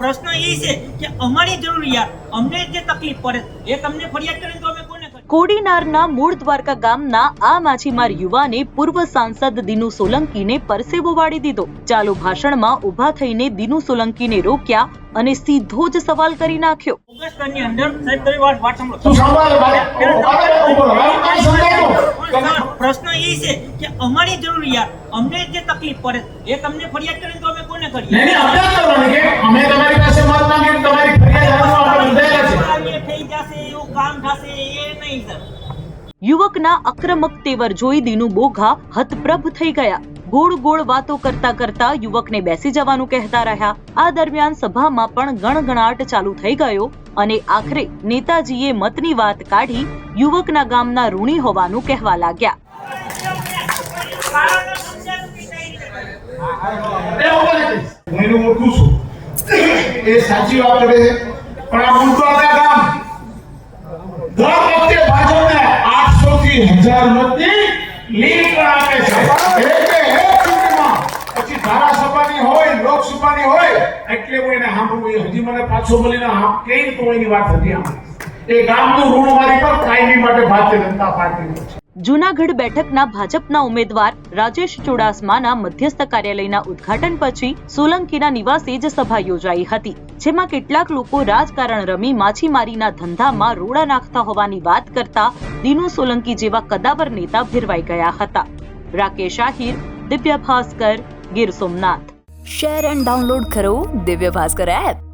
પ્રશ્ન એ છે કે અમારી જરૂરિયાત અમને જે તકલીફ પડે એ તમને ફરિયાદ કરીને તો અમે કોને કોડીનારના મૂળ દ્વારકા ગામના આ માછીમાર યુવાને પૂર્વ સાંસદ દિનુ સોલંકીને પરસેવો વાળી દીધો. ચાલુ ભાષણમાં ઊભા થઈને દિનુ સોલંકીને રોક્યા અને સીધો જ સવાલ કરી નાખ્યો. ઓગસ્ટની અંદર સાહેબ તમે વાત વાત સાંભળો. પ્રશ્ન એ છે કે અમારી જરૂરિયાત અમને જે તકલીફ પડે એ તમને ફરિયાદ કરીને તો અમે કોને કરીએ? કામ થશે એ નહીં સર. યુવકના આક્રમક તેવર જોઈ દીનુ બોઘા હતપ્રભ થઈ ગયા. ગોળ ગોળ વાતો કરતા કરતા યુવકને બેસી જવાનું કહેતા રહ્યા. આ દરમિયાન સભામાં પણ ગણગણાટ ચાલુ થઈ ગયો અને આખરે નેતાજીએ મતની વાત કાઢી યુવકના ગામના ઋણી હોવાનું કહેવા લાગ્યા. એ સાચી વાત કરે છે. પણ આ ગામ. 800 થી 1000 મતની લીડ પણ આપે છે. એટલે એક ચૂંટણીમાં પછી ધારાસભાની હોય લોકસભાની હોય એટલે હું એને સાંભળવું હજી મને પાછો મળીને કઈ તો એની વાત હતી આમ. એ ગામનું ઋણ મારી પર કાયમી માટે ભારતીય જનતા પાર્ટીનું છે. જૂનાગઢ બેઠકના ભાજપના ઉમેદવાર રાજેશ ચુડાસમાના મધ્યસ્થ કાર્યાલયના ઉદ્ઘાટન પછી સોલંકીના નિવાસે જ સભા યોજાઈ હતી, જેમાં કેટલાક લોકો રાજકારણ રમી માછીમારીના ધંધામાં રોડા નાખતા હોવાની વાત કરતા દિનુ સોલંકી જેવા કદાવર નેતા ભેરવાઈ ગયા હતા. Rakesh Ahir, Divya Bhaskar, Gir Somnath. Share and download કરો દિવ્ય ભાસ્કર એપ